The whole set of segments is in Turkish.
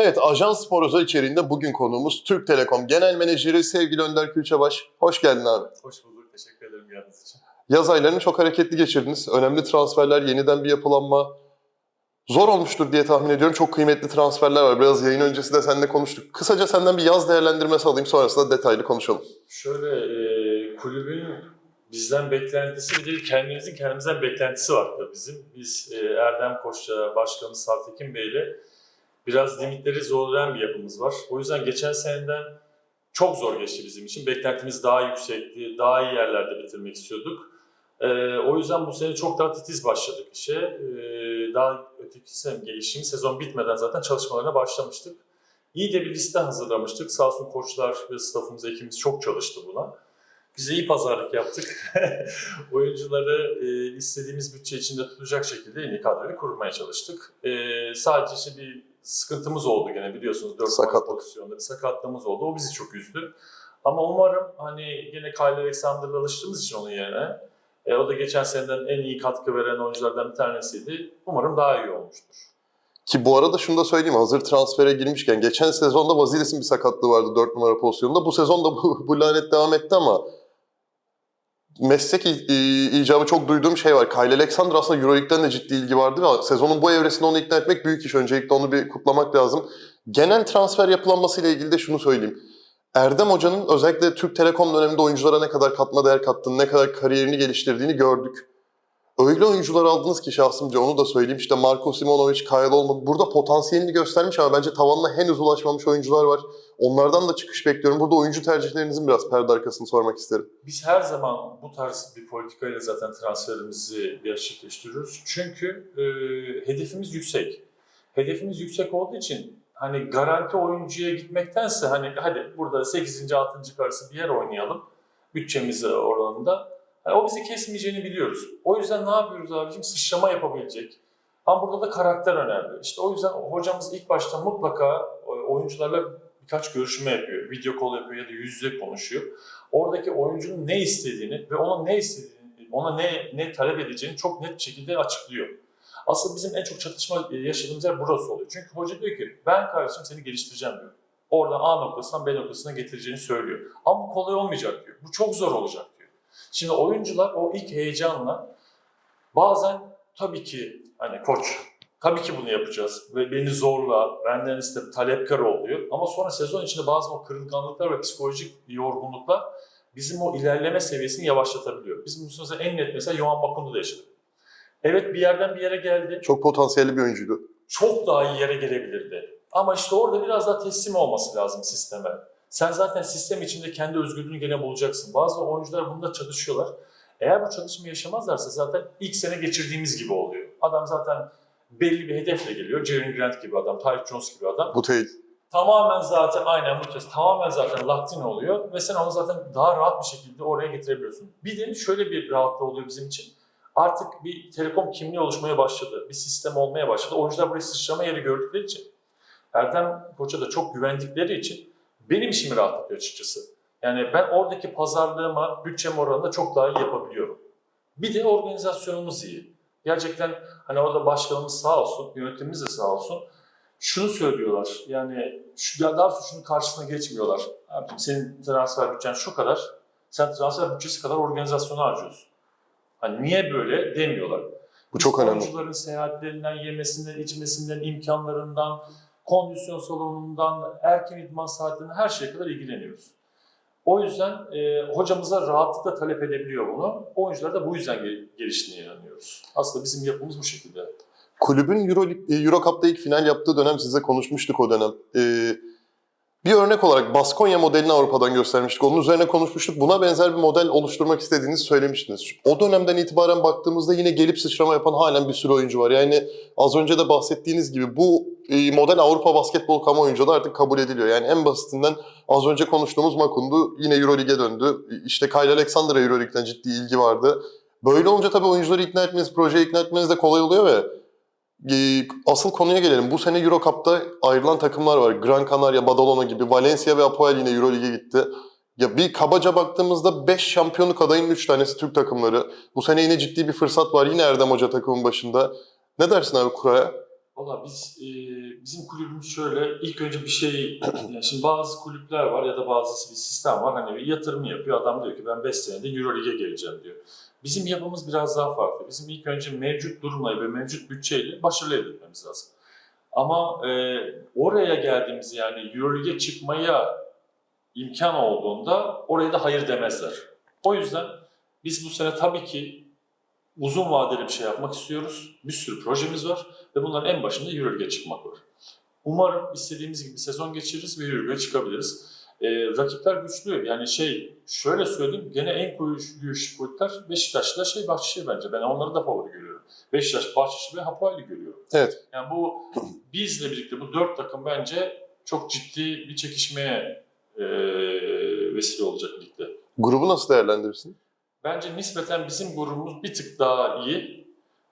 Evet, Ajans Spor özel içeriğinde bugün konuğumuz Türk Telekom Genel Menajeri sevgili Önder Külçebaş. Hoş geldin abi. Hoş bulduk. Teşekkür ederim geldiğiniz için. Yaz aylarını çok hareketli geçirdiniz. Önemli transferler, yeniden bir yapılanma. Zor olmuştur diye tahmin ediyorum. Çok kıymetli transferler var. Biraz yayın öncesi de seninle konuştuk. Kısaca senden bir yaz değerlendirmesi alayım. Sonrasında detaylı konuşalım. Şöyle e, kulübün bizden beklentisi bir de kendimizin kendimizden beklentisi var tabii bizim. Biz e, Erdem Koç'la başkanımız Saltekin Bey'le biraz limitleri zorlayan bir yapımız var. O yüzden geçen seneden çok zor geçti bizim için. Beklentimiz daha yüksekti, daha iyi yerlerde bitirmek istiyorduk. E, o yüzden bu sene çok daha titiz başladık işe. E, daha öteki sene gelişim sezon bitmeden zaten çalışmalarına başlamıştık. İyi de bir liste hazırlamıştık. Sağ olsun koçlar ve staffımız, ekibimiz çok çalıştı buna. Biz iyi pazarlık yaptık. Oyuncuları e, istediğimiz bütçe içinde tutacak şekilde en iyi kadroyu kurmaya çalıştık. E, sadece işte bir sıkıntımız oldu gene biliyorsunuz. 4 Sakatlık. pozisyonda bir sakatlığımız oldu. O bizi çok üzdü. Ama umarım hani gene Kyle Alexander'la alıştığımız için onun yerine e, o da geçen seneden en iyi katkı veren oyunculardan bir tanesiydi. Umarım daha iyi olmuştur. Ki bu arada şunu da söyleyeyim. Hazır transfere girmişken geçen sezonda Vazilis'in bir sakatlığı vardı 4 numara pozisyonunda. Bu sezonda bu, bu lanet devam etti ama meslek icabı çok duyduğum şey var. Kyle Alexander aslında Euroleague'den de ciddi ilgi vardı ve sezonun bu evresinde onu ikna etmek büyük iş. Öncelikle onu bir kutlamak lazım. Genel transfer yapılanması ile ilgili de şunu söyleyeyim. Erdem Hoca'nın özellikle Türk Telekom döneminde oyunculara ne kadar katma değer kattığını, ne kadar kariyerini geliştirdiğini gördük. Öyle oyuncular aldınız ki şahsımca onu da söyleyeyim. İşte Marko Simonovic, Kyle olmadı. Burada potansiyelini göstermiş ama bence tavanına henüz ulaşmamış oyuncular var. Onlardan da çıkış bekliyorum. Burada oyuncu tercihlerinizin biraz perde arkasını sormak isterim. Biz her zaman bu tarz bir politikayla zaten transferimizi gerçekleştiriyoruz. Çünkü e, hedefimiz yüksek. Hedefimiz yüksek olduğu için hani garanti oyuncuya gitmektense hani hadi burada 8. 6. arası bir yer oynayalım bütçemiz oranında. Hani o bizi kesmeyeceğini biliyoruz. O yüzden ne yapıyoruz abicim? Sıçrama yapabilecek. Ama burada da karakter önemli. İşte o yüzden hocamız ilk başta mutlaka e, oyuncularla birkaç görüşme yapıyor. Video call yapıyor ya da yüz yüze konuşuyor oradaki oyuncunun ne istediğini ve onun ne istediğini, ona ne ne talep edeceğini çok net şekilde açıklıyor. Aslında bizim en çok çatışma yaşadığımız yer burası oluyor. Çünkü hoca diyor ki ben kardeşim seni geliştireceğim diyor. Oradan A noktasından B noktasına getireceğini söylüyor. Ama bu kolay olmayacak diyor. Bu çok zor olacak diyor. Şimdi oyuncular o ilk heyecanla bazen tabii ki hani koç tabii ki bunu yapacağız ve beni zorla, benden iste talepkar ol diyor. Ama sonra sezon içinde bazen o kırılganlıklar ve psikolojik yorgunluklar bizim o ilerleme seviyesini yavaşlatabiliyor. Bizim bu sezon en net mesela Johan Makundu'da yaşadık. Evet bir yerden bir yere geldi. Çok potansiyelli bir oyuncuydu. Çok daha iyi yere gelebilirdi. Ama işte orada biraz daha teslim olması lazım sisteme. Sen zaten sistem içinde kendi özgürlüğünü gene bulacaksın. Bazı oyuncular bunda çalışıyorlar. Eğer bu çalışmayı yaşamazlarsa zaten ilk sene geçirdiğimiz gibi oluyor. Adam zaten belli bir hedefle geliyor. Jaren Grant gibi adam, Tyreek Jones gibi adam. Bu değil. Tamamen zaten aynen bu test tamamen zaten laktin oluyor ve sen onu zaten daha rahat bir şekilde oraya getirebiliyorsun. Bir de şöyle bir rahatlığı oluyor bizim için. Artık bir telekom kimliği oluşmaya başladı. Bir sistem olmaya başladı. Oyuncular buraya sıçrama yeri gördükleri için Erdem Koç'a da çok güvendikleri için benim işimi rahatlatıyor açıkçası. Yani ben oradaki pazarlığıma, bütçem oranında çok daha iyi yapabiliyorum. Bir de organizasyonumuz iyi. Gerçekten hani orada başkanımız sağ olsun, yönetimimiz de sağ olsun şunu söylüyorlar. Yani şu, ya daha şunun karşısına geçmiyorlar. Abi senin transfer bütçen şu kadar. Sen transfer bütçesi kadar organizasyonu harcıyorsun. Hani niye böyle demiyorlar. Bu çok önemli. Oyuncuların seyahatlerinden, yemesinden, içmesinden, imkanlarından, kondisyon salonundan, erken idman saatlerinden her şeye kadar ilgileniyoruz. O yüzden e, hocamıza rahatlıkla talep edebiliyor bunu. Oyuncular da bu yüzden gel- geliştiğine inanıyoruz. Aslında bizim yapımız bu şekilde. Kulübün Euro, Euro Cup'ta ilk final yaptığı dönem size konuşmuştuk o dönem. Ee, bir örnek olarak Baskonya modelini Avrupa'dan göstermiştik. Onun üzerine konuşmuştuk. Buna benzer bir model oluşturmak istediğinizi söylemiştiniz. O dönemden itibaren baktığımızda yine gelip sıçrama yapan halen bir sürü oyuncu var. Yani az önce de bahsettiğiniz gibi bu e, model Avrupa basketbol kamu oyuncuda artık kabul ediliyor. Yani en basitinden az önce konuştuğumuz Makundu yine Euroleague'e döndü. İşte Kyle Alexander'a Euroleague'den ciddi ilgi vardı. Böyle olunca tabii oyuncuları ikna etmeniz, projeyi ikna etmeniz de kolay oluyor ve Asıl konuya gelelim. Bu sene Euro Cup'ta ayrılan takımlar var. Gran Canaria, Badalona gibi. Valencia ve Apoel yine Euroleague'e gitti. Ya bir kabaca baktığımızda 5 şampiyonluk adayının 3 tanesi Türk takımları. Bu sene yine ciddi bir fırsat var. Yine Erdem Hoca takımın başında. Ne dersin abi Kura'ya? Valla biz e, bizim kulübümüz şöyle ilk önce bir şey yani şimdi bazı kulüpler var ya da bazı bir sistem var hani bir yatırım yapıyor adam diyor ki ben 5 senede Euroleague'e geleceğim diyor. Bizim yapımız biraz daha farklı. Bizim ilk önce mevcut durumla ve mevcut bütçeyle başarılı elde etmemiz lazım. Ama e, oraya geldiğimiz yani Euroleague'e çıkmaya imkan olduğunda oraya da hayır demezler. O yüzden biz bu sene tabii ki uzun vadeli bir şey yapmak istiyoruz. Bir sürü projemiz var ve bunların en başında Euroleague'e çıkmak var. Umarım istediğimiz gibi sezon geçiririz ve Euroleague'e çıkabiliriz. Ee, rakipler güçlü. Yani şey şöyle söyleyeyim gene en güçlü kulüpler Beşiktaş'la şey Bahçeşehir bence. Ben onları da favori görüyorum. Beşiktaş, Bahçeşehir ve Hapoel'i görüyorum. Evet. Yani bu bizle birlikte bu dört takım bence çok ciddi bir çekişmeye e, vesile olacak ligde. Grubu nasıl değerlendirirsin? Bence nispeten bizim grubumuz bir tık daha iyi.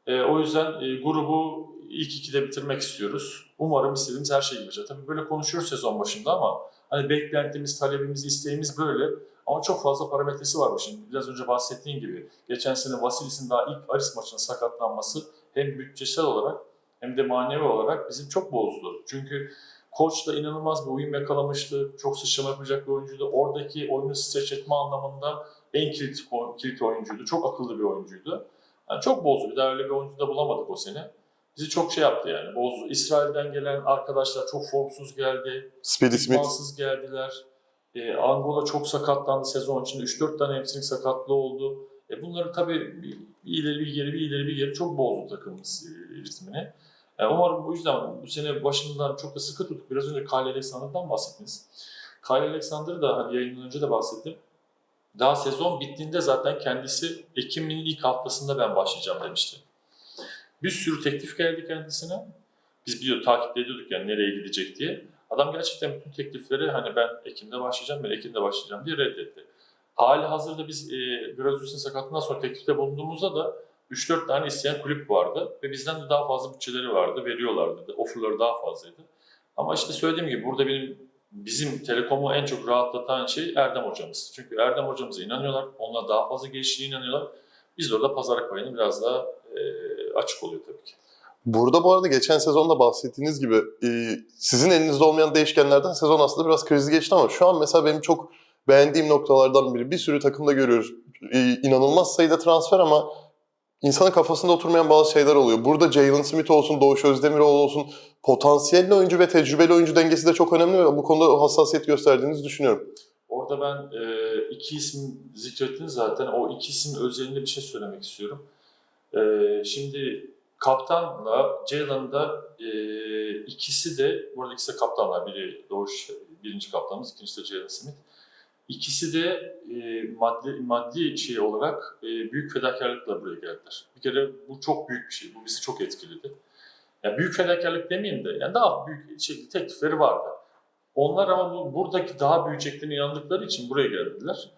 E, o yüzden e, grubu ilk ikide bitirmek istiyoruz. Umarım istediğimiz her şey gibi. Tabii böyle konuşuyoruz sezon başında ama hani beklentimiz, talebimiz, isteğimiz böyle. Ama çok fazla parametresi var şimdi. Biraz önce bahsettiğim gibi. Geçen sene Vasilis'in daha ilk Aris maçında sakatlanması hem bütçesel olarak hem de manevi olarak bizim çok bozdu. Çünkü koç da inanılmaz bir uyum yakalamıştı. Çok sıçrama yapacak bir oyuncuydu. Oradaki oyunu streç etme anlamında en kilit, kilit oyuncuydu. Çok akıllı bir oyuncuydu. Yani çok bozdu. Bir daha öyle bir oyuncu da bulamadık o sene. Bizi çok şey yaptı yani bozdu. İsrail'den gelen arkadaşlar çok formsuz geldi. Speedy Smith. Geldiler. E, Angola çok sakatlandı sezon içinde. 3-4 tane hamstring sakatlığı oldu. E, bunları tabii bir bir ileri bir geri bir ileri bir geri çok bozdu takımımız e, ritmini. E, umarım bu yüzden bu sene başından çok da sıkı tuttuk. Biraz önce Kyle Alexander'dan bahsettiniz. Kyle Alexander da hani yayından önce de bahsettim. Daha sezon bittiğinde zaten kendisi Ekim'in ilk haftasında ben başlayacağım demişti. Bir sürü teklif geldi kendisine. Biz biliyor takip ediyorduk yani nereye gidecek diye. Adam gerçekten bütün teklifleri hani ben Ekim'de başlayacağım, ben Ekim'de başlayacağım diye reddetti. Hali hazırda biz e, Grazius'un sakatlığından sonra teklifte bulunduğumuzda da 3-4 tane isteyen kulüp vardı ve bizden de daha fazla bütçeleri vardı, veriyorlardı, offerları daha fazlaydı. Ama işte söylediğim gibi burada benim bizim Telekom'u en çok rahatlatan şey Erdem hocamız. Çünkü Erdem hocamıza inanıyorlar, onunla daha fazla geliştiğine inanıyorlar. Biz de orada pazarlık payını biraz daha e, açık oluyor tabii ki. Burada bu arada geçen sezonda bahsettiğiniz gibi e, sizin elinizde olmayan değişkenlerden sezon aslında biraz krizi geçti ama şu an mesela benim çok beğendiğim noktalardan biri. Bir sürü takımda görüyoruz. E, inanılmaz sayıda transfer ama insanın kafasında oturmayan bazı şeyler oluyor. Burada Jalen Smith olsun, Doğuş Özdemiroğlu olsun potansiyelli oyuncu ve tecrübeli oyuncu dengesi de çok önemli ve bu konuda hassasiyet gösterdiğinizi düşünüyorum. Orada ben e, iki isim zikrettiniz zaten. O iki isim özelinde bir şey söylemek istiyorum. E, şimdi kaptanla Jalen'da e, ikisi de, burada ikisi de kaptanlar. Biri Doğuş birinci kaptanımız, ikincisi de Jalen Smith. İkisi de e, maddi, maddi şey olarak e, büyük fedakarlıkla buraya geldiler. Bir kere bu çok büyük bir şey. Bu bizi çok etkiledi. Yani büyük fedakarlık demeyeyim de yani daha büyük şey, teklifleri vardı. Onlar ama bu, buradaki daha büyüyeceklerine inandıkları için buraya geldiler.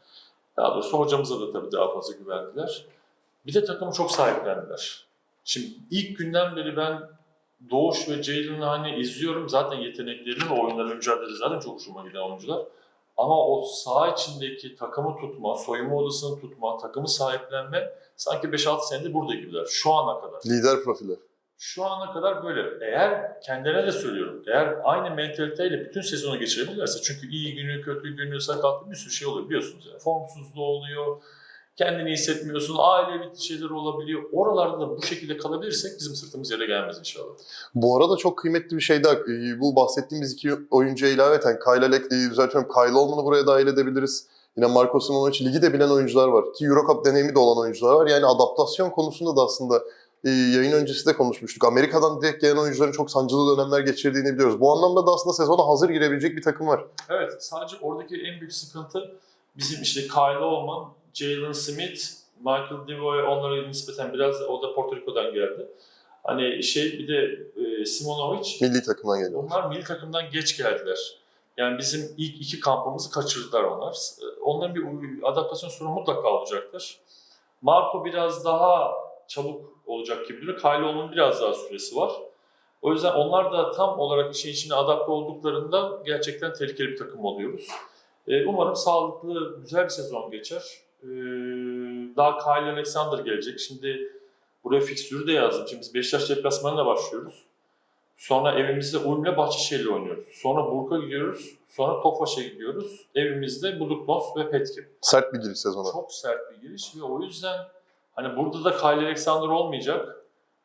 Daha doğrusu hocamıza da tabii daha fazla güvendiler. Bir de takımı çok sahiplendiler. Şimdi ilk günden beri ben Doğuş ve Jalen'ı hani izliyorum. Zaten yeteneklerinin oyunları mücadele zaten çok hoşuma giden oyuncular. Ama o saha içindeki takımı tutma, soyunma odasını tutma, takımı sahiplenme sanki 5-6 senedir burada gibiler. Şu ana kadar. Lider profiller. Şu ana kadar böyle. Eğer kendilerine de söylüyorum. Eğer aynı mentaliteyle bütün sezonu geçirebilirlerse çünkü iyi günü, kötü günü, sakatlık bir sürü şey oluyor biliyorsunuz. Yani. Formsuzluğu oluyor, kendini hissetmiyorsun, ailevi şeyler olabiliyor. Oralarda da bu şekilde kalabilirsek bizim sırtımız yere gelmez inşallah. Bu arada çok kıymetli bir şey daha. Ee, Bu bahsettiğimiz iki oyuncuya ilaveten Kyle Alek, e, düzeltiyorum Kyle Olman'ı buraya dahil edebiliriz. Yine Marco Simonovic ligi de bilen oyuncular var. Ki Eurocup deneyimi de olan oyuncular var. Yani adaptasyon konusunda da aslında e, yayın öncesi de konuşmuştuk. Amerika'dan direkt gelen oyuncuların çok sancılı dönemler geçirdiğini biliyoruz. Bu anlamda da aslında sezona hazır girebilecek bir takım var. Evet, sadece oradaki en büyük sıkıntı bizim işte Kyle Olman, Jalen Smith, Michael DeVoy onlara nispeten biraz o da Porto Rico'dan geldi. Hani şey bir de e, Simonovic Milli takımdan geliyor. Onlar milli takımdan geç geldiler. Yani bizim ilk iki kampımızı kaçırdılar onlar. Onların bir adaptasyon sorunu mutlaka olacaktır. Marco biraz daha çabuk olacak gibi duruyor. Kylo'nun biraz daha süresi var. O yüzden onlar da tam olarak işin içine adapte olduklarında gerçekten tehlikeli bir takım oluyoruz. Ee, umarım sağlıklı, güzel bir sezon geçer. Ee, daha Kyle Alexander gelecek. Şimdi buraya fikstürü de yazdım. Şimdi biz Beşiktaş deplasmanına başlıyoruz. Sonra evimizde Ulm'le Bahçeşehir'le oynuyoruz. Sonra Burk'a gidiyoruz. Sonra Tofaş'a gidiyoruz. Evimizde Buduknos ve Petkim. Sert bir giriş sezona. Çok sert bir giriş ve o yüzden hani burada da Kyle Alexander olmayacak.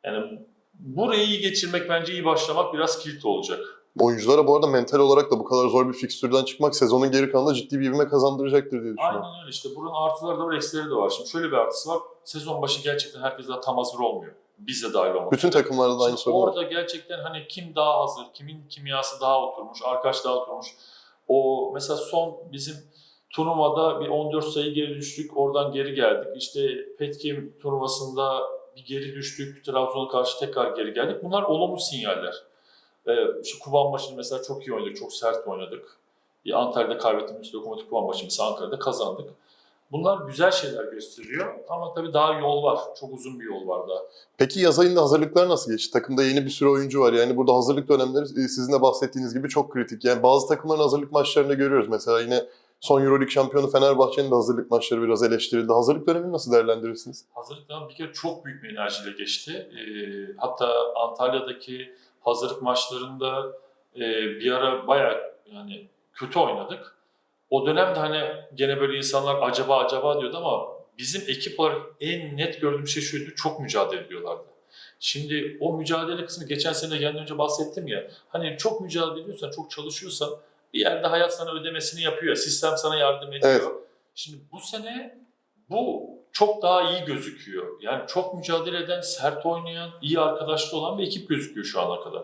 Yani burayı iyi geçirmek bence iyi başlamak biraz kilit olacak. Oyunculara bu arada mental olarak da bu kadar zor bir fikstürden çıkmak sezonun geri kalanında ciddi bir ivme kazandıracaktır diye düşünüyorum. Aynen öyle işte. Buranın artıları da var, eksileri de var. Şimdi şöyle bir artısı var. Sezon başı gerçekten herkes daha tam hazır olmuyor. Biz de dahil olmak Bütün üzere. takımlarda da aynı sorun var. orada gerçekten hani kim daha hazır, kimin kimyası daha oturmuş, arkadaş daha oturmuş. O mesela son bizim turnuvada bir 14 sayı geri düştük, oradan geri geldik. İşte Petkim turnuvasında bir geri düştük, Trabzon'a karşı tekrar geri geldik. Bunlar olumlu sinyaller. Ee, şu Kuban maçını mesela çok iyi oynadık, çok sert oynadık. Bir Antalya'da kaybettiğimiz Lokomotiv Kuban maçı mesela Ankara'da kazandık. Bunlar güzel şeyler gösteriyor ama tabii daha yol var. Çok uzun bir yol var daha. Peki yaz ayında hazırlıklar nasıl geçti? Takımda yeni bir sürü oyuncu var. Yani burada hazırlık dönemleri e, sizin de bahsettiğiniz gibi çok kritik. Yani bazı takımların hazırlık maçlarında görüyoruz. Mesela yine son Euroleague şampiyonu Fenerbahçe'nin de hazırlık maçları biraz eleştirildi. Hazırlık dönemini nasıl değerlendirirsiniz? Hazırlıktan bir kere çok büyük bir enerjiyle geçti. Ee, hatta Antalya'daki hazırlık maçlarında e, bir ara bayağı yani kötü oynadık. O dönemde hani gene böyle insanlar acaba acaba diyordu ama bizim ekip olarak en net gördüğüm şey şuydu, çok mücadele ediyorlardı. Şimdi o mücadele kısmı geçen sene geldiğinde önce bahsettim ya, hani çok mücadele ediyorsan, çok çalışıyorsan bir yerde hayat sana ödemesini yapıyor, sistem sana yardım ediyor. Evet. Şimdi bu sene bu çok daha iyi gözüküyor. Yani çok mücadele eden, sert oynayan, iyi arkadaşlı olan bir ekip gözüküyor şu ana kadar.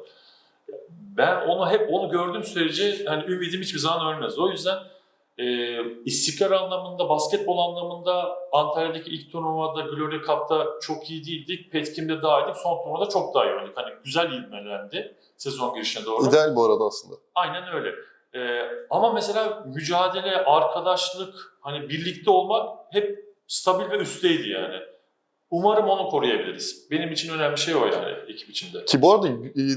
Ben onu hep onu gördüğüm sürece hani ümidim hiçbir zaman ölmez. O yüzden e, istikrar anlamında, basketbol anlamında Antalya'daki ilk turnuvada Glory Cup'ta çok iyi değildik. Petkim'de daha iyiydik. Son turnuvada çok daha iyi oynadık. Hani güzel ivmelendi sezon girişine doğru. İdeal bu arada aslında. Aynen öyle. Ee, ama mesela mücadele, arkadaşlık, hani birlikte olmak hep stabil ve üstteydi yani. Umarım onu koruyabiliriz. Benim için önemli şey o yani ekip içinde. Ki bu arada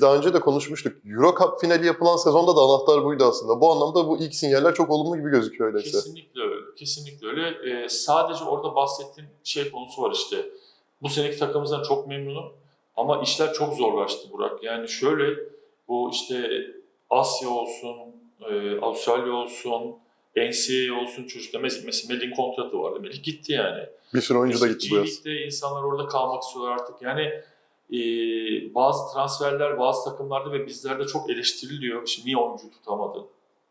daha önce de konuşmuştuk. Euro Cup finali yapılan sezonda da anahtar buydu aslında. Bu anlamda bu ilk sinyaller çok olumlu gibi gözüküyor öyleyse. Kesinlikle öyle. Kesinlikle öyle. Ee, sadece orada bahsettiğim şey konusu var işte. Bu seneki takımımızdan çok memnunum. Ama işler çok zorlaştı Burak. Yani şöyle bu işte Asya olsun, e, Avustralya olsun, NCAA olsun çocuklar. Mesela, Melih'in kontratı vardı. Melih gitti yani. Bir sürü oyuncu da gitti bu yaz. İnsanlar orada kalmak istiyorlar artık. Yani e, bazı transferler bazı takımlarda ve bizlerde çok eleştiriliyor. İşte niye oyuncu tutamadın?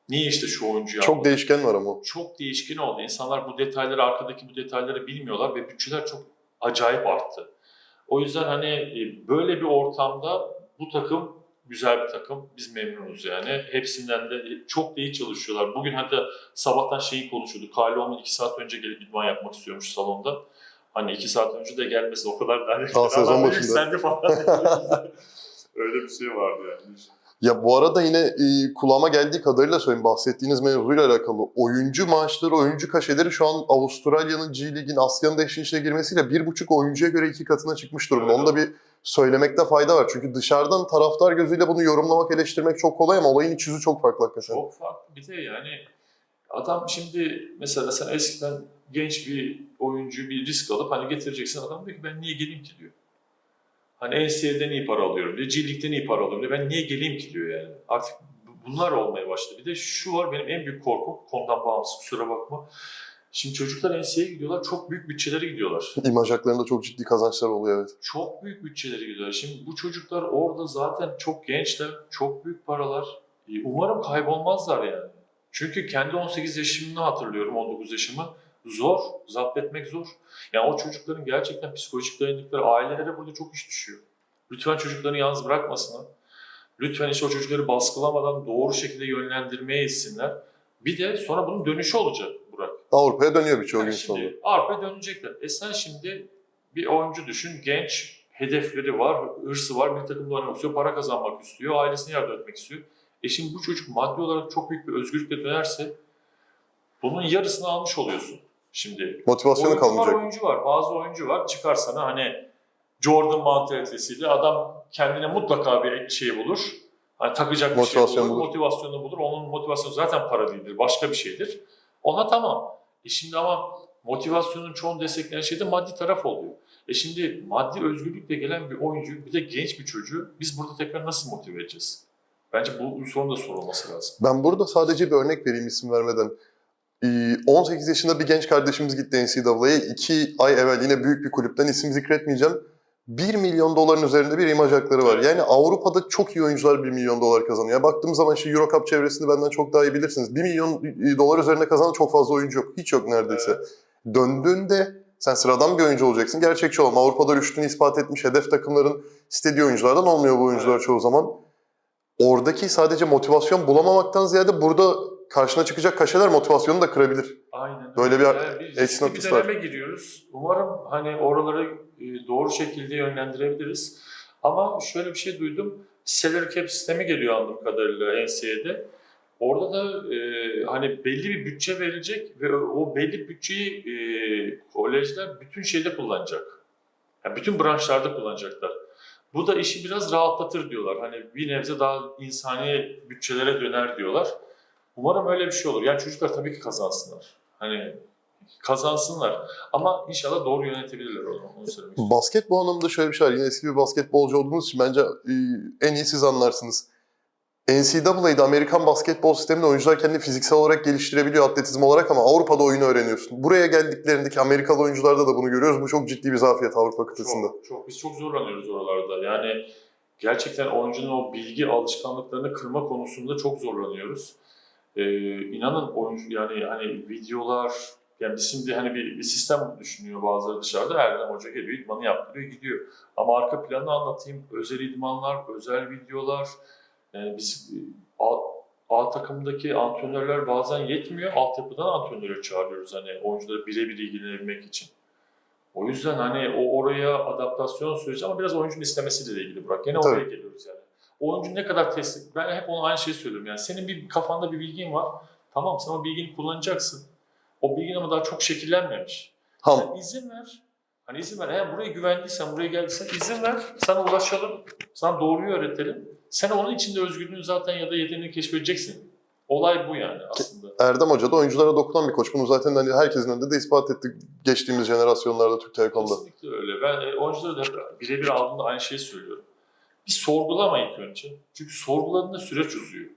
Niye işte şu oyuncuyu Çok almadın? değişken var ama. çok değişken oldu. İnsanlar bu detayları, arkadaki bu detayları bilmiyorlar ve bütçeler çok acayip arttı. O yüzden hani e, böyle bir ortamda bu takım güzel bir takım. Biz memnunuz yani. Hepsinden de çok da iyi çalışıyorlar. Bugün hatta sabahtan şeyi konuşuyorduk. Kale Olman iki saat önce gelip idman yapmak istiyormuş salonda. Hani iki saat önce de gelmesi o kadar da hani Aa, sezon başında. falan. Öyle bir şey vardı yani. Ya bu arada yine e, kulağıma geldiği kadarıyla söyleyeyim bahsettiğiniz mevzuyla alakalı. Oyuncu maaşları, oyuncu kaşeleri şu an Avustralya'nın G Lig'in Asya'nın da işin içine girmesiyle bir buçuk oyuncuya göre iki katına çıkmış durumda. Evet. Onu da bir söylemekte fayda var. Çünkü dışarıdan taraftar gözüyle bunu yorumlamak, eleştirmek çok kolay ama olayın iç yüzü çok farklı hakikaten. Çok farklı. Bir de yani adam şimdi mesela sen eskiden genç bir oyuncuyu bir risk alıp hani getireceksin adam diyor ki ben niye geleyim ki diyor. Hani NCAA'den iyi para alıyorum diyor, League'den iyi para alıyorum diyor. Ben niye geleyim ki diyor yani. Artık bu- bunlar olmaya başladı. Bir de şu var benim en büyük korkum konudan bağımsız kusura bakma. Şimdi çocuklar NCAA'ye gidiyorlar, çok büyük bütçelere gidiyorlar. İmaj haklarında çok ciddi kazançlar oluyor evet. Çok büyük bütçeleri gidiyorlar. Şimdi bu çocuklar orada zaten çok gençler, çok büyük paralar. E, Umarım kaybolmazlar yani. Çünkü kendi 18 yaşımını hatırlıyorum, 19 yaşımı. Zor, zapt etmek zor. Yani o çocukların gerçekten psikolojik dayanıkları, ailelere burada çok iş düşüyor. Lütfen çocuklarını yalnız bırakmasınlar. Lütfen işte o çocukları baskılamadan doğru şekilde yönlendirmeye etsinler. Bir de sonra bunun dönüşü olacak. Avrupa'ya dönüyor birçoğu Yani şimdi Arpa dönecekler. E sen şimdi bir oyuncu düşün, genç, hedefleri var, hırsı var, bir takımda oynamak istiyor, para kazanmak istiyor, ailesine yardım etmek istiyor. E şimdi bu çocuk maddi olarak çok büyük bir özgürlükle dönerse bunun yarısını almış oluyorsun. Şimdi Motivasyonu oyuncu var, kalmayacak. oyuncu var. Bazı oyuncu var. Çıkar sana hani Jordan mantalitesiyle adam kendine mutlaka bir şey bulur. Hani takacak bir Motivasyon şey bulur, bulur. motivasyonu bulur. Onun motivasyonu zaten para değildir, başka bir şeydir. Ona tamam. E şimdi ama motivasyonun çoğunu destekleyen şey de maddi taraf oluyor. E şimdi maddi özgürlükle gelen bir oyuncu, bir de genç bir çocuğu biz burada tekrar nasıl motive edeceğiz? Bence bu sorun da sorulması lazım. Ben burada sadece bir örnek vereyim isim vermeden. Ee, 18 yaşında bir genç kardeşimiz gitti NCAA'ye. 2 ay evvel yine büyük bir kulüpten isim zikretmeyeceğim. 1 milyon doların üzerinde bir imaj hakları var. Evet. Yani Avrupa'da çok iyi oyuncular 1 milyon dolar kazanıyor. Ya baktığım zaman işte Euro Cup çevresinde benden çok daha iyi bilirsiniz. 1 milyon dolar üzerinde kazanan çok fazla oyuncu yok. Hiç yok neredeyse. Evet. Döndüğünde sen sıradan bir oyuncu olacaksın. Gerçekçi olma. Avrupa'da rüştünü ispat etmiş hedef takımların istediği oyunculardan olmuyor bu oyuncular Evet. çoğu zaman. Oradaki sadece motivasyon bulamamaktan ziyade burada karşına çıkacak kaşeler motivasyonu da kırabilir. Aynen. Böyle bir yani bir döneme giriyoruz. Umarım hani oraları e, doğru şekilde yönlendirebiliriz. Ama şöyle bir şey duydum. Salary cap sistemi geliyor anladığım kadarıyla NCAA'de. Orada da e, hani belli bir bütçe verilecek ve o, o belli bütçeyi e, kolejler bütün şeyde kullanacak. Yani bütün branşlarda kullanacaklar. Bu da işi biraz rahatlatır diyorlar. Hani bir nebze daha insani bütçelere döner diyorlar. Umarım öyle bir şey olur. Yani çocuklar tabii ki kazansınlar. Hani kazansınlar. Ama inşallah doğru yönetebilirler onu. Onu söylemek. Basketbol anlamında şöyle bir şey var. Yine eski bir basketbolcu olduğunuz için bence e, en iyi siz anlarsınız. NCAA'de Amerikan basketbol sisteminde oyuncular kendini fiziksel olarak geliştirebiliyor atletizm olarak ama Avrupa'da oyunu öğreniyorsun. Buraya geldiklerindeki Amerikalı oyuncularda da bunu görüyoruz. Bu çok ciddi bir zafiyet Avrupa kıtasında. Çok, çok, biz çok zorlanıyoruz oralarda. Yani gerçekten oyuncunun o bilgi alışkanlıklarını kırma konusunda çok zorlanıyoruz. Ee, inanın oyuncu yani hani videolar yani biz şimdi hani bir, bir sistem düşünüyor bazıları dışarıda. Erdem Hoca geliyor, idmanı yaptırıyor, gidiyor. Ama arka planı anlatayım. Özel idmanlar, özel videolar. Yani biz A, A takımdaki antrenörler bazen yetmiyor. Altyapıdan antrenörü çağırıyoruz hani oyuncuları birebir ilgilenebilmek için. O yüzden hani o oraya adaptasyon süreci ama biraz oyuncunun istemesiyle de ilgili Burak. Oraya Tabii. geliyoruz yani. Oyuncu ne kadar teslim... Ben hep onu aynı şeyi söylüyorum yani. Senin bir kafanda bir bilgin var. Tamam sen o bilgini kullanacaksın. O bilgin ama daha çok şekillenmemiş. Ham. Sen izin ver. Hani izin ver. Eğer buraya güvendiysen, buraya geldiysen izin ver. Sana ulaşalım. Sana doğruyu öğretelim. Sen onun içinde özgürlüğünü zaten ya da yeteneğini keşfedeceksin. Olay bu yani aslında. Erdem Hoca da oyunculara dokunan bir koç. Bunu zaten hani herkesin önünde de ispat ettik geçtiğimiz jenerasyonlarda Türk Telekom'da. Kesinlikle öyle. Ben e, oyunculara da birebir aldığımda aynı şeyi söylüyorum. Bir sorgulama ilk önce. Çünkü sorguladığında süreç uzuyor.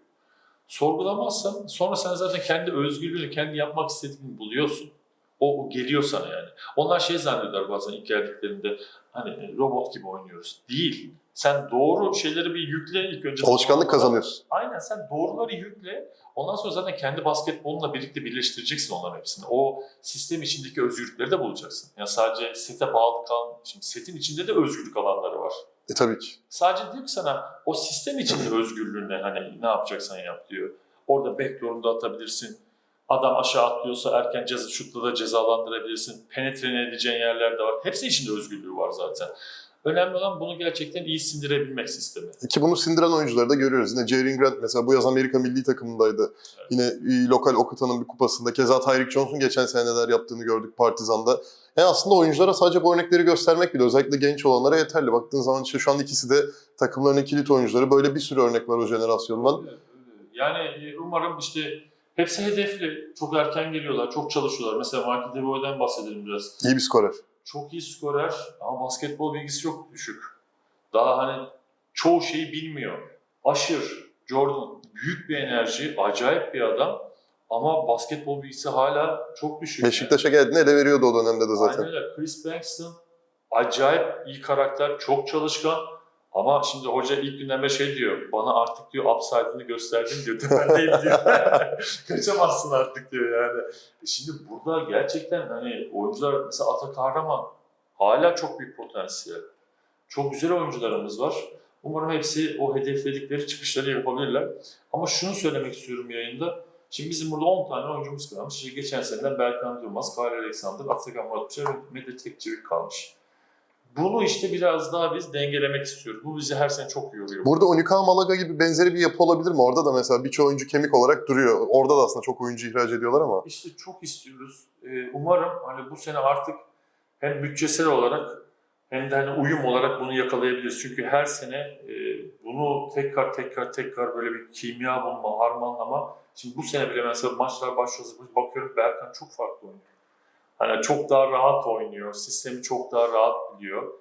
Sorgulamazsan sonra sen zaten kendi özgürlüğünü, kendi yapmak istediğini buluyorsun. O, o geliyor sana yani. Onlar şey zannediyorlar bazen ilk geldiklerinde hani e, robot gibi oynuyoruz. Değil. Sen doğru şeyleri bir yükle ilk önce. Alışkanlık kazanıyorsun. Aynen sen doğruları yükle. Ondan sonra zaten kendi basketbolunla birlikte birleştireceksin onların hepsini. O sistem içindeki özgürlükleri de bulacaksın. Yani sadece sete bağlı kalan, şimdi setin içinde de özgürlük alanları. E tabii ki. Sadece diyor ki sana o sistem içinde özgürlüğüne hani ne yapacaksan yap diyor. Orada backdoor'unu da atabilirsin. Adam aşağı atlıyorsa erken ceza, şutla da cezalandırabilirsin. Penetre edeceğin yerler de var. Hepsi içinde özgürlüğü var zaten. Önemli olan bunu gerçekten iyi sindirebilmek sistemi. Ki bunu sindiren oyuncuları da görüyoruz. Yine Jalen Grant mesela bu yaz Amerika milli takımındaydı. Evet. Yine e, lokal Okuta'nın bir kupasında. Keza Tyreek Jones'un geçen sene neler yaptığını gördük Partizan'da. Yani aslında oyunculara sadece bu örnekleri göstermek bile özellikle genç olanlara yeterli. Baktığın zaman işte şu an ikisi de takımlarının kilit oyuncuları. Böyle bir sürü örnek var o jenerasyondan. Yani e, umarım işte hepsi hedefli. Çok erken geliyorlar, çok çalışıyorlar. Mesela Michael DeBoy'dan bahsedelim biraz. İyi bir skorer. Çok iyi skorer ama basketbol bilgisi çok düşük. Daha hani çoğu şeyi bilmiyor. Aşır, Jordan büyük bir enerji, acayip bir adam ama basketbol bilgisi hala çok düşük. Beşiktaş'a geldiğinde ele veriyordu o dönemde de Yani. zaten. Aynen öyle. Chris Bankston acayip iyi karakter, çok çalışkan. Ama şimdi hoca ilk günden beri şey diyor, bana artık diyor upside'ını gösterdin diyor. Tependeyim diyor. Kaçamazsın artık diyor yani. E Şimdi burada gerçekten hani oyuncular mesela Ata Kahraman hala çok büyük potansiyel. Çok güzel oyuncularımız var. Umarım hepsi o hedefledikleri çıkışları yapabilirler. Ama şunu söylemek istiyorum yayında. Şimdi bizim burada 10 tane oyuncumuz kalmış. İşte geçen seneden Berkan Durmaz, Kyle Alexander, Atakan Murat Uçar ve Mete Tekçivik kalmış. Bunu işte biraz daha biz dengelemek istiyoruz. Bu bizi her sene çok yoruyor. Burada Unica Malaga gibi benzeri bir yapı olabilir mi? Orada da mesela birçok oyuncu kemik olarak duruyor. Orada da aslında çok oyuncu ihraç ediyorlar ama. İşte çok istiyoruz. Ee, umarım hani bu sene artık hem bütçesel olarak hem de hani uyum olarak bunu yakalayabiliriz. Çünkü her sene e, bunu tekrar tekrar tekrar böyle bir kimya bulma, harmanlama. Şimdi bu sene bile mesela maçlar başlıyorsa bakıyorum Berkan çok farklı oynuyor. Hani çok daha rahat oynuyor, sistemi çok daha rahat biliyor.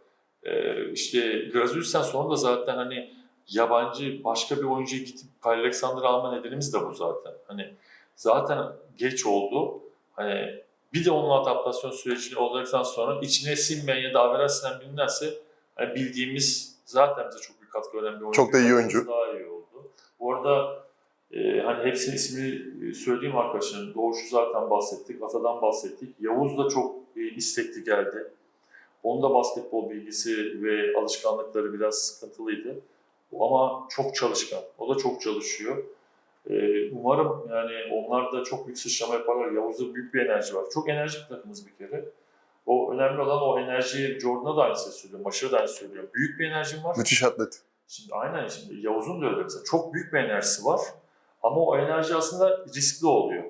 Ee, işte Graziolis'ten sonra da zaten hani yabancı başka bir oyuncuya gidip Kyle Alexander alma nedenimiz de bu zaten. Hani zaten geç oldu. Hani bir de onun adaptasyon sürecini olduktan sonra içine sinmeyen ya da averaj sinen bilinirse hani bildiğimiz zaten bize çok büyük katkı veren bir oyuncu. Çok da iyi oyuncu. Daha iyi oldu. Bu arada e, hani hepsinin ismini söyleyeyim arkadaşlarım. Doğuş'u zaten bahsettik, Ata'dan bahsettik. Yavuz da çok e, istekli geldi. Onun da basketbol bilgisi ve alışkanlıkları biraz sıkıntılıydı. Ama çok çalışkan. O da çok çalışıyor. Ee, umarım yani onlar da çok büyük sıçrama yaparlar. Yavuz'da büyük bir enerji var. Çok enerjik takımız bir kere. O önemli olan o enerjiyi Jordan'a da aynı şey söylüyor. Maşır'a da aynı söylüyor. Büyük bir enerjim var. Müthiş atlet. Şimdi aynen şimdi Yavuz'un da öyle mesela. Çok büyük bir enerjisi var. Ama o enerji aslında riskli oluyor.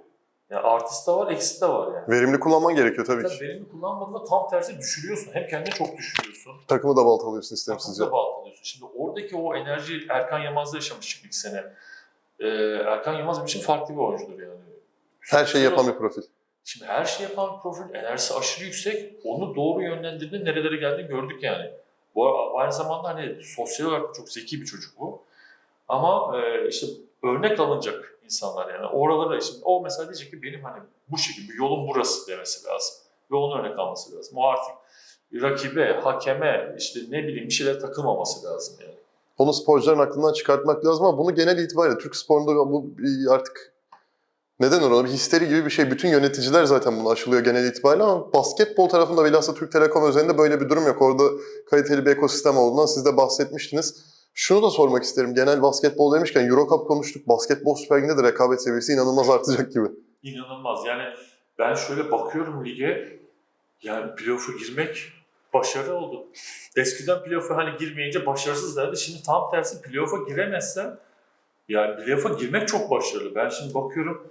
Yani artısı da var, eksisi de var yani. Verimli kullanman gerekiyor tabii Tabii ki. verimli kullanmadığında tam tersi düşürüyorsun. Hem kendini çok düşürüyorsun. Takımı da baltalıyorsun istemsizce. Takımda bağlanıyorsun. Şimdi oradaki o enerji Erkan Yılmaz'da yaşamıştık ilk sene. Ee, Erkan Yılmaz benim için farklı bir oyuncudur yani. Her şeyi yapan bir profil. Şimdi her şey yapan bir profil, enerjisi aşırı yüksek. Onu doğru yönlendirdiğinde nerelere geldiğini gördük yani. Bu aynı zamanda hani sosyal olarak da çok zeki bir çocuk bu. Ama e, işte örnek alınacak insanlar yani. Oralara şimdi o mesela diyecek ki benim hani bu şekilde yolum burası demesi lazım. Ve onu örnek alması lazım. O artık rakibe, hakeme işte ne bileyim bir şeyler takılmaması lazım yani. Onu sporcuların aklından çıkartmak lazım ama bunu genel itibariyle Türk sporunda bu artık neden ona bir histeri gibi bir şey. Bütün yöneticiler zaten bunu aşılıyor genel itibariyle ama basketbol tarafında bilhassa Türk Telekom özelinde böyle bir durum yok. Orada kaliteli bir ekosistem olduğundan siz de bahsetmiştiniz. Şunu da sormak isterim. Genel basketbol demişken Eurocup konuştuk. Basketbol Süper Lig'de de rekabet seviyesi inanılmaz artacak gibi. İnanılmaz. Yani ben şöyle bakıyorum lige, yani playoff'a girmek başarı oldu. Eskiden playoff'a hani girmeyince başarısız derdi. Şimdi tam tersi playoff'a giremezsen yani playoff'a girmek çok başarılı. Ben şimdi bakıyorum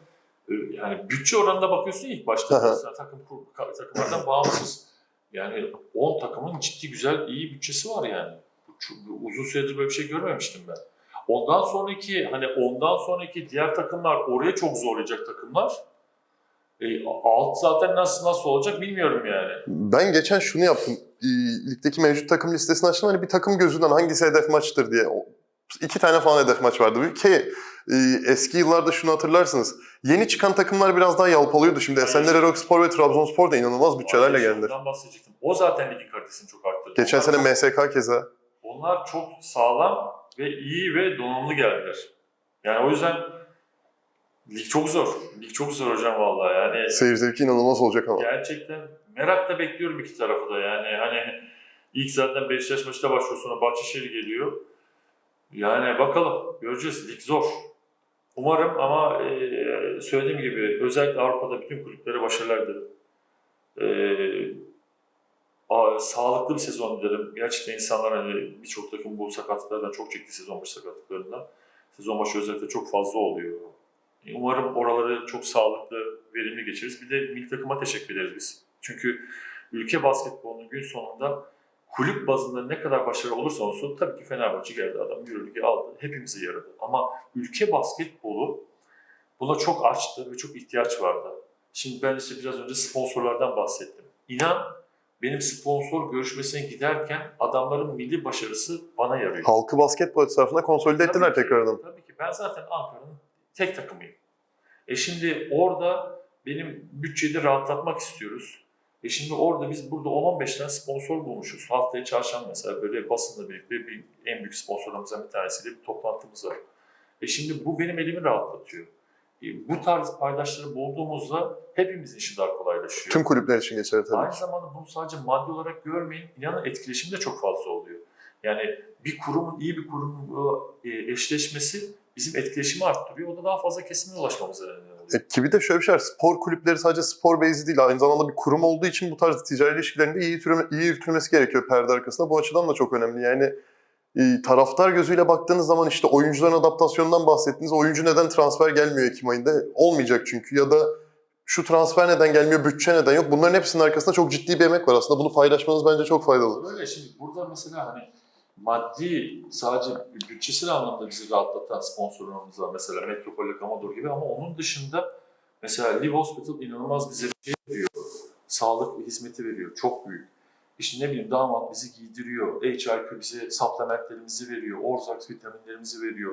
e, yani bütçe oranında bakıyorsun ilk başta takım takımlardan bağımsız. Yani 10 takımın ciddi güzel iyi bütçesi var yani. Çok- uzun süredir böyle bir şey görmemiştim ben. Ondan sonraki hani ondan sonraki diğer takımlar oraya çok zorlayacak takımlar. E, alt zaten nasıl nasıl olacak bilmiyorum yani. Ben geçen şunu yaptım. Ee, Ligdeki mevcut takım listesini açtım. Hani bir takım gözünden hangisi hedef maçtır diye. İki tane falan hedef maç vardı. Ki e, eski yıllarda şunu hatırlarsınız. Yeni çıkan takımlar biraz daha yalpalıyordu. Şimdi Aynen. Esenler Erokspor ve Trabzonspor da inanılmaz bütçelerle bahsedecektim. O zaten ligin kalitesini çok arttırdı. Geçen Onlar sene MSK keza. Onlar çok sağlam ve iyi ve donanımlı geldiler. Yani o yüzden lig çok zor. Lig çok zor hocam vallahi. Yani Seyir zevki inanılmaz olacak ama. gerçekten merakla bekliyorum iki tarafı da. Yani hani ilk zaten Beşiktaş maçıyla başlıyor sonra Bahçeşehir geliyor. Yani bakalım göreceğiz. Lig zor. Umarım ama e, söylediğim gibi özellikle Avrupa'da bütün kulüplere başarılar dilerim. E, sağlıklı bir sezon dilerim. Gerçekten insanlar hani birçok takım bu sakatlıklardan çok çekti sezon başı sakatlıklarından. Sezon başı özellikle çok fazla oluyor. Umarım oraları çok sağlıklı, verimli geçiririz. Bir de milli takıma teşekkür ederiz biz. Çünkü ülke basketbolunun gün sonunda kulüp bazında ne kadar başarılı olursa olsun tabii ki Fenerbahçe geldi adam Euroleague'i aldı. Hepimizi yaradı. Ama ülke basketbolu buna çok açtı ve çok ihtiyaç vardı. Şimdi ben işte biraz önce sponsorlardan bahsettim. İnan benim sponsor görüşmesine giderken adamların milli başarısı bana yarıyor. Halkı basketbol tarafına konsolide ettiler ki, tekrardan. Tabii ki. Ben zaten Ankara'nın tek takımıyım. E şimdi orada benim bütçeyi rahatlatmak istiyoruz. E şimdi orada biz burada 10-15 tane sponsor bulmuşuz. Haftaya çarşamba mesela böyle basınla birlikte bir en büyük sponsorlarımızdan bir tanesiyle bir toplantımız var. E şimdi bu benim elimi rahatlatıyor. E bu tarz paydaşları bulduğumuzda hepimizin işi daha kolaylaşıyor. Tüm kulüpler için geçerli tabii Aynı zamanda bunu sadece maddi olarak görmeyin. İnanın etkileşim de çok fazla oluyor. Yani bir kurumun iyi bir kurumla e, eşleşmesi bizim etkileşimi arttırıyor. O da daha fazla kesime ulaşmamıza neden oluyor. E, ki bir de şöyle bir şey var. Spor kulüpleri sadece spor base'i değil. Aynı zamanda bir kurum olduğu için bu tarz ticari ilişkilerinde iyi, yürütülme, iyi yürütülmesi gerekiyor perde arkasında. Bu açıdan da çok önemli. Yani e, taraftar gözüyle baktığınız zaman işte oyuncuların adaptasyonundan bahsettiniz. Oyuncu neden transfer gelmiyor Ekim ayında? Olmayacak çünkü. Ya da şu transfer neden gelmiyor, bütçe neden yok. Bunların hepsinin arkasında çok ciddi bir emek var. Aslında bunu paylaşmanız bence çok faydalı. Böyle şimdi burada mesela hani maddi sadece bütçesel anlamda bizi rahatlatan sponsorlarımız var. Mesela Metropole Commodore gibi ama onun dışında mesela Live Hospital inanılmaz bize bir şey veriyor. sağlık hizmeti veriyor. Çok büyük. İşte ne bileyim damat bizi giydiriyor. HIQ bize supplementlerimizi veriyor. Orzax vitaminlerimizi veriyor.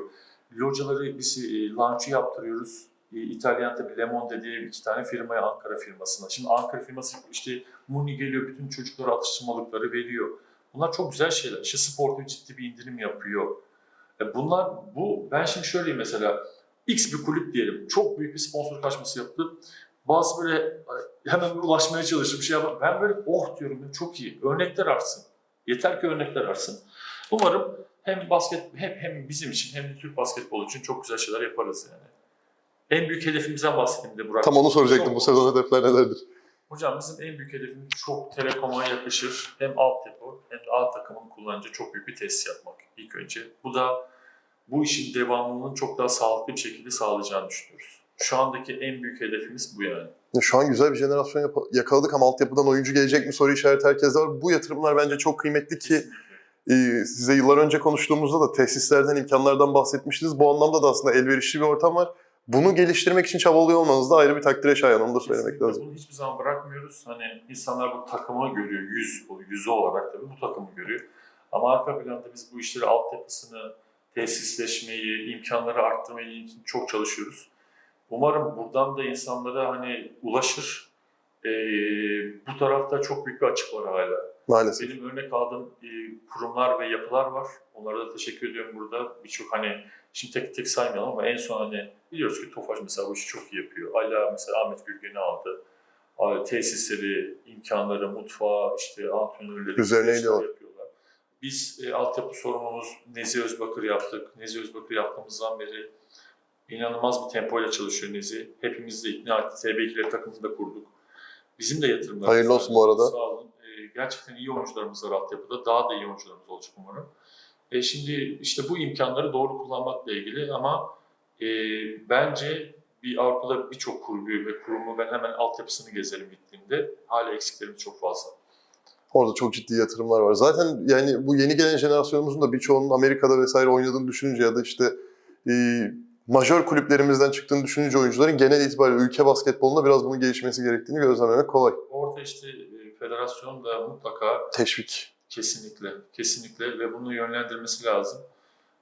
Locaları biz e, launch'u yaptırıyoruz. E, İtalyan tabii Lemonde diye iki tane firmaya Ankara firmasına. Şimdi Ankara firması işte Muni geliyor bütün çocuklara atıştırmalıkları veriyor. Bunlar çok güzel şeyler. İşte Sport'u ciddi bir indirim yapıyor. E bunlar bu ben şimdi şöyleyim mesela X bir kulüp diyelim. Çok büyük bir sponsor kaçması yaptı. Bazı böyle hemen ulaşmaya çalışır bir şey yapar. Ben böyle oh diyorum çok iyi. Örnekler artsın. Yeter ki örnekler artsın. Umarım hem basket hem, hem bizim için hem de Türk basketbolu için çok güzel şeyler yaparız yani. En büyük hedefimizden bahsedeyim de Burak. Tam onu soracaktım. Bu sezon hedefler nelerdir? Hocam bizim en büyük hedefimiz çok Telekom'a yakışır. Hem altyapı hem de A takımın kullanıcı çok büyük bir tesis yapmak ilk önce. Bu da bu işin devamlılığını çok daha sağlıklı bir şekilde sağlayacağını düşünüyoruz. Şu andaki en büyük hedefimiz bu yani. Ya Şu an güzel bir jenerasyon yakaladık ama altyapıdan oyuncu gelecek mi soru işareti herkeste var. Bu yatırımlar bence çok kıymetli ki e, size yıllar önce konuştuğumuzda da tesislerden, imkanlardan bahsetmiştiniz. Bu anlamda da aslında elverişli bir ortam var. Bunu geliştirmek için çabalıyor olmanız da ayrı bir takdire şayan. Onu da söylemek Kesinlikle. lazım. Bunu hiçbir zaman bırakmıyoruz. Hani insanlar bu takımı görüyor, yüz, yüzü olarak tabii bu takımı görüyor. Ama arka planda biz bu işleri altyapısını, tesisleşmeyi, imkanları arttırmayı için çok çalışıyoruz. Umarım buradan da insanlara hani ulaşır. Ee, bu tarafta çok büyük bir açık var hala. Maalesef. Benim örnek aldığım e, kurumlar ve yapılar var. Onlara da teşekkür ediyorum burada. Birçok hani şimdi tek tek saymayalım ama en son hani biliyoruz ki Tofaş mesela bu işi çok iyi yapıyor. Ala mesela Ahmet Gürgen'i aldı. A- Tesisleri, imkanları, mutfağı, işte antrenörleri Üzerine yapıyorlar. Biz e, altyapı sorumlumuz Nezi Özbakır yaptık. Nezi Özbakır yaptığımızdan beri inanılmaz bir tempoyla çalışıyor Nezi. Hepimiz de ikna etti. TB2'leri takımını da kurduk. Bizim de yatırımlarımız Hayırlı olsun bu arada. Sağ olun. Ee, gerçekten iyi oyuncularımız var altyapıda. Daha da iyi oyuncularımız olacak umarım. E, şimdi işte bu imkanları doğru kullanmakla ilgili ama e, bence bir Avrupa'da birçok kulübü ve kurumu ben hemen altyapısını gezerim gittiğimde hala eksiklerimiz çok fazla. Orada çok ciddi yatırımlar var. Zaten yani bu yeni gelen jenerasyonumuzun da birçoğunun Amerika'da vesaire oynadığını düşününce ya da işte e, majör kulüplerimizden çıktığını düşününce oyuncuların genel itibariyle ülke basketbolunda biraz bunun gelişmesi gerektiğini gözlemlemek kolay. Orada işte federasyon da mutlaka Teşvik. Kesinlikle, kesinlikle ve bunu yönlendirmesi lazım.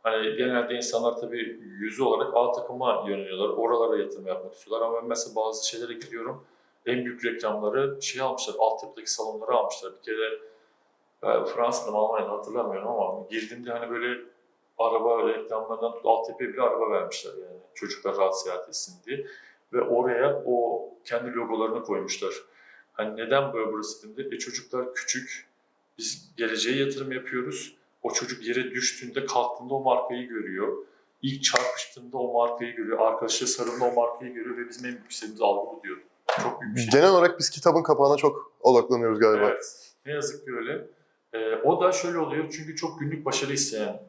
Hani genelde insanlar tabii yüzü olarak A takıma yöneliyorlar, oralara yatırım yapmak istiyorlar ama ben mesela bazı şeylere gidiyorum, en büyük reklamları şey almışlar, altyapıdaki salonları almışlar. Bir kere e, Fransa'da mı Almanya'da hatırlamıyorum ama girdiğimde hani böyle araba reklamlarından tut altyapıya bile araba vermişler yani çocuklar rahat seyahat etsin diye. Ve oraya o kendi logolarını koymuşlar. Hani neden böyle burası dedim de, e çocuklar küçük, biz geleceğe yatırım yapıyoruz. O çocuk yere düştüğünde, kalktığında o markayı görüyor. İlk çarpıştığında o markayı görüyor. Arkadaşı sarılığında o markayı görüyor ve bizim en büyük istediğimiz algı bu diyor. Çok büyük bir şey. Genel olarak biz kitabın kapağına çok odaklanıyoruz galiba. Evet. Ne yazık ki öyle. Ee, o da şöyle oluyor çünkü çok günlük başarı isteyen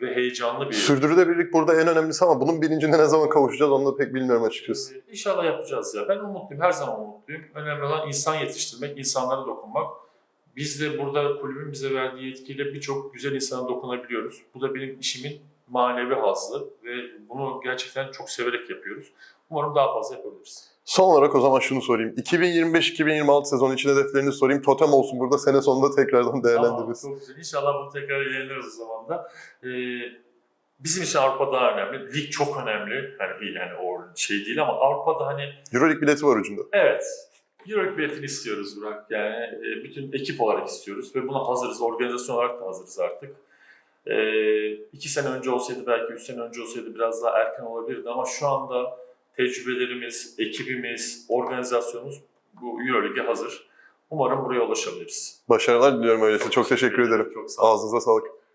ve heyecanlı bir... Sürdürülebilirlik burada en önemlisi ama bunun bilincine ne zaman kavuşacağız onu da pek bilmiyorum açıkçası. Ee, İnşallah yapacağız ya. Ben umutluyum, her zaman umutluyum. Önemli olan insan yetiştirmek, insanlara dokunmak. Biz de burada kulübün bize verdiği yetkiyle birçok güzel insana dokunabiliyoruz. Bu da benim işimin manevi hazzı ve bunu gerçekten çok severek yapıyoruz. Umarım daha fazla yapabiliriz. Son olarak o zaman şunu sorayım. 2025-2026 sezonu için hedeflerini sorayım. Totem olsun burada sene sonunda tekrardan Tamam, değerlendiririz. çok güzel. İnşallah bunu tekrar yayınlarız o zaman da. Ee, bizim için Avrupa daha önemli. Lig çok önemli. Hani değil yani o şey değil ama Avrupa'da hani Euroleague bileti var ucunda. Evet. Euroleague biletini istiyoruz Burak. Yani e, bütün ekip olarak istiyoruz ve buna hazırız. Organizasyon olarak da hazırız artık. E, iki sene önce olsaydı belki üç sene önce olsaydı biraz daha erken olabilirdi ama şu anda tecrübelerimiz, ekibimiz, organizasyonumuz bu Euroleague'e hazır. Umarım buraya ulaşabiliriz. Başarılar diliyorum öyleyse. Çok teşekkür ederim. Çok sağ olun. Ağzınıza sağlık.